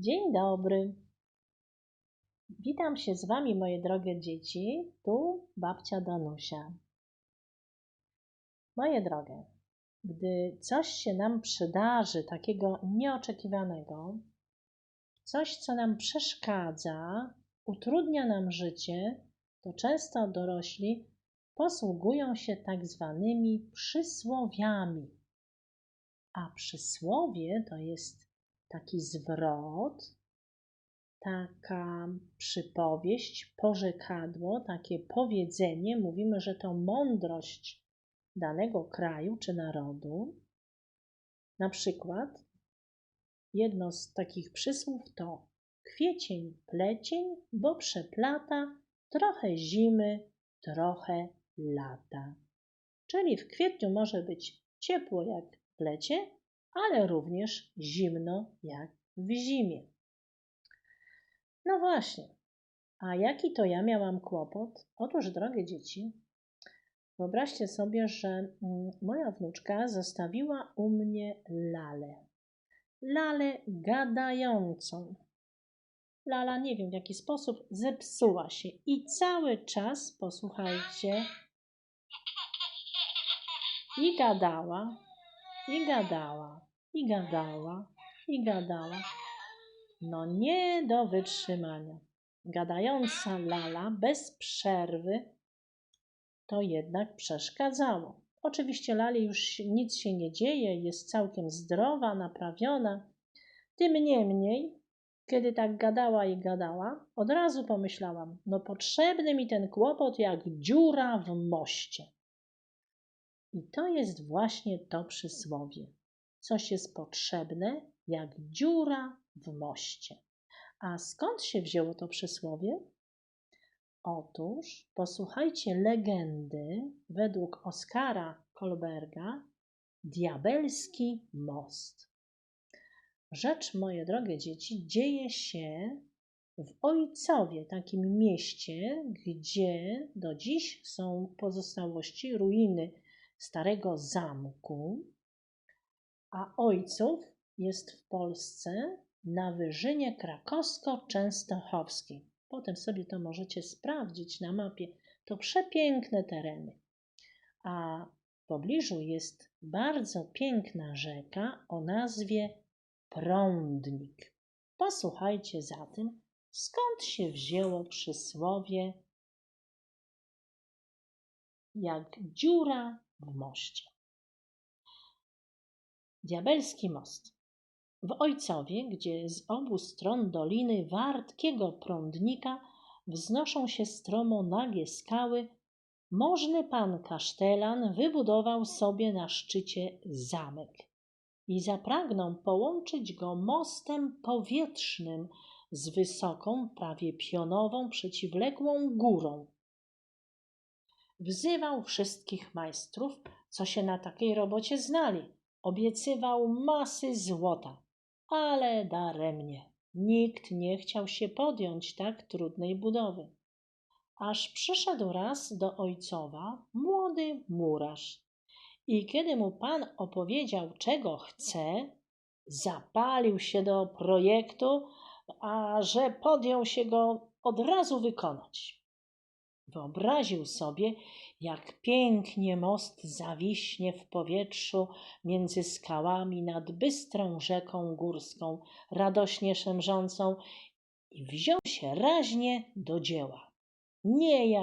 Dzień dobry. Witam się z Wami, moje drogie dzieci. Tu babcia Danusia. Moje drogie, gdy coś się nam przydarzy takiego nieoczekiwanego, coś, co nam przeszkadza, utrudnia nam życie, to często dorośli posługują się tak zwanymi przysłowiami. A przysłowie to jest taki zwrot, taka przypowieść, porzekadło, takie powiedzenie. Mówimy, że to mądrość danego kraju czy narodu. Na przykład jedno z takich przysłów to kwiecień, plecień, bo przeplata trochę zimy, trochę lata. Czyli w kwietniu może być ciepło jak w lecie, ale również zimno jak w zimie. No właśnie, a jaki to ja miałam kłopot? Otóż, drogie dzieci, wyobraźcie sobie, że mm, moja wnuczka zostawiła u mnie lalę. Lalę gadającą. Lala, nie wiem w jaki sposób, zepsuła się i cały czas, posłuchajcie, i gadała, i gadała, i gadała, i gadała. No nie do wytrzymania. Gadająca lala bez przerwy to jednak przeszkadzało. Oczywiście lali już nic się nie dzieje, jest całkiem zdrowa, naprawiona. Tym niemniej, kiedy tak gadała i gadała, od razu pomyślałam, no potrzebny mi ten kłopot jak dziura w moście. I to jest właśnie to przysłowie. Coś jest potrzebne jak dziura w moście. A skąd się wzięło to przysłowie? Otóż posłuchajcie legendy według Oskara Kolberga Diabelski most. Rzecz, moje drogie dzieci, dzieje się w Ojcowie, takim mieście, gdzie do dziś są pozostałości ruiny starego zamku, a Ojców jest w Polsce na wyżynie krakowsko-częstochowskiej. Potem sobie to możecie sprawdzić na mapie. To przepiękne tereny. A w pobliżu jest bardzo piękna rzeka o nazwie Prądnik. Posłuchajcie zatem, skąd się wzięło przysłowie jak dziura w moście. Diabelski most. W Ojcowie, gdzie z obu stron doliny wartkiego prądnika wznoszą się stromo nagie skały, możny pan kasztelan wybudował sobie na szczycie zamek i zapragnął połączyć go mostem powietrznym z wysoką, prawie pionową, przeciwległą górą. Wzywał wszystkich majstrów, co się na takiej robocie znali. Obiecywał masy złota, ale daremnie. Nikt nie chciał się podjąć tak trudnej budowy. Aż przyszedł raz do ojcowa młody murarz. I kiedy mu pan opowiedział, czego chce, zapalił się do projektu, a że podjął się go od razu wykonać. Wyobraził sobie, jak pięknie most zawiśnie w powietrzu między skałami nad bystrą rzeką górską, radośnie szemrzącą, i wziął się raźnie do dzieła. Nie ja